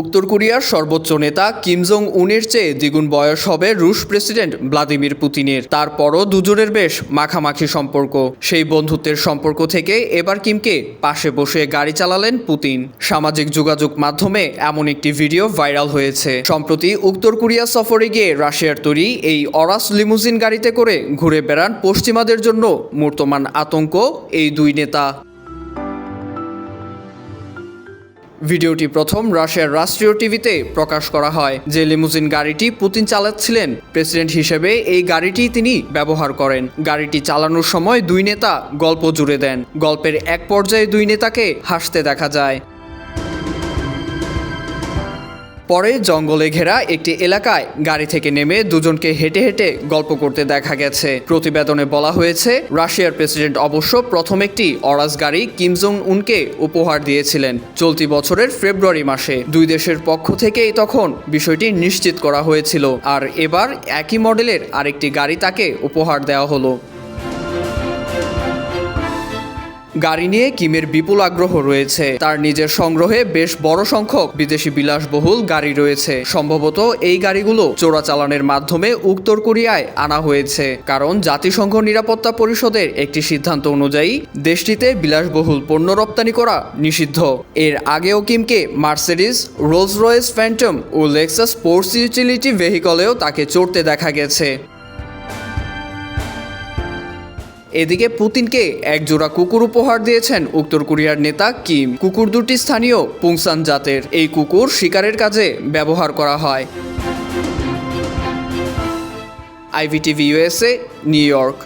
উত্তর কোরিয়ার সর্বোচ্চ নেতা কিম জং উনের চেয়ে দ্বিগুণ বয়স হবে রুশ প্রেসিডেন্ট ভ্লাদিমির পুতিনের। তারপরও দুজনের বেশ মাখামাখি সম্পর্ক। সেই বন্ধুত্বের সম্পর্ক থেকে এবার কিমকে পাশে বসে গাড়ি চালালেন পুতিন। সামাজিক যোগাযোগ মাধ্যমে এমন একটি ভিডিও ভাইরাল হয়েছে। সম্প্রতি উত্তর কোরিয়া সফরে গিয়ে রাশিয়ার তৈরি এই অরাস লিমুজিন গাড়িতে করে ঘুরে বেড়ান পশ্চিমাদের জন্য মূর্তমান আতঙ্ক এই দুই নেতা। ভিডিওটি প্রথম রাশিয়ার রাষ্ট্রীয় টিভিতে প্রকাশ করা হয়। যে লিমুজিন গাড়িটি পুতিন চালাচ্ছিলেন, প্রেসিডেন্ট হিসেবে এই গাড়িটি তিনি ব্যবহার করেন। গাড়িটি চালানোর সময় দুই নেতা গল্প জুড়ে দেন। গল্পের এক পর্যায়ে দুই নেতাকে হাসতে দেখা যায়। পরে জঙ্গলে ঘেরা একটি এলাকায় গাড়ি থেকে নেমে দুজনকে হেঁটে হেঁটে গল্প করতে দেখা গেছে। প্রতিবেদনে বলা হয়েছে, রাশিয়ার প্রেসিডেন্ট অবশ্য প্রথম একটি অরাস গাড়ি কিম জং উনকে উপহার দিয়েছিলেন। চলতি বছরের ফেব্রুয়ারি মাসে দুই দেশের পক্ষ থেকেই তখন বিষয়টি নিশ্চিত করা হয়েছিল। আর এবার একই মডেলের আরেকটি গাড়ি তাকে উপহার দেওয়া হলো। গাড়ি নিয়ে কিমের বিপুল আগ্রহ রয়েছে। তার নিজের সংগ্রহে বেশ বড় সংখ্যক বিদেশি বিলাসবহুল গাড়ি রয়েছে। সম্ভবত এই গাড়িগুলো চোরাচালানের মাধ্যমে উত্তর কোরিয়ায় আনা হয়েছে। কারণ জাতিসংঘ নিরাপত্তা পরিষদের একটি সিদ্ধান্ত অনুযায়ী দেশটিতে বিলাসবহুল পণ্য রপ্তানি করা নিষিদ্ধ। এর আগেও কিমকে মার্সিডিস রোলস রয়েস, ফ্যান্টম ও লেক্সাস স্পোর্টস ইউটিলিটি ভেহিকলেও তাকে চড়তে দেখা গেছে। এদিকে পুতিনকে এক জোড়া কুকুর উপহার দিয়েছেন উত্তর কোরিয়ার নেতা কিম। কুকুর দুটি স্থানীয় পুংসান জাতের। এই কুকুর শিকারের কাজে ব্যবহার করা হয়। IVTV USA New York.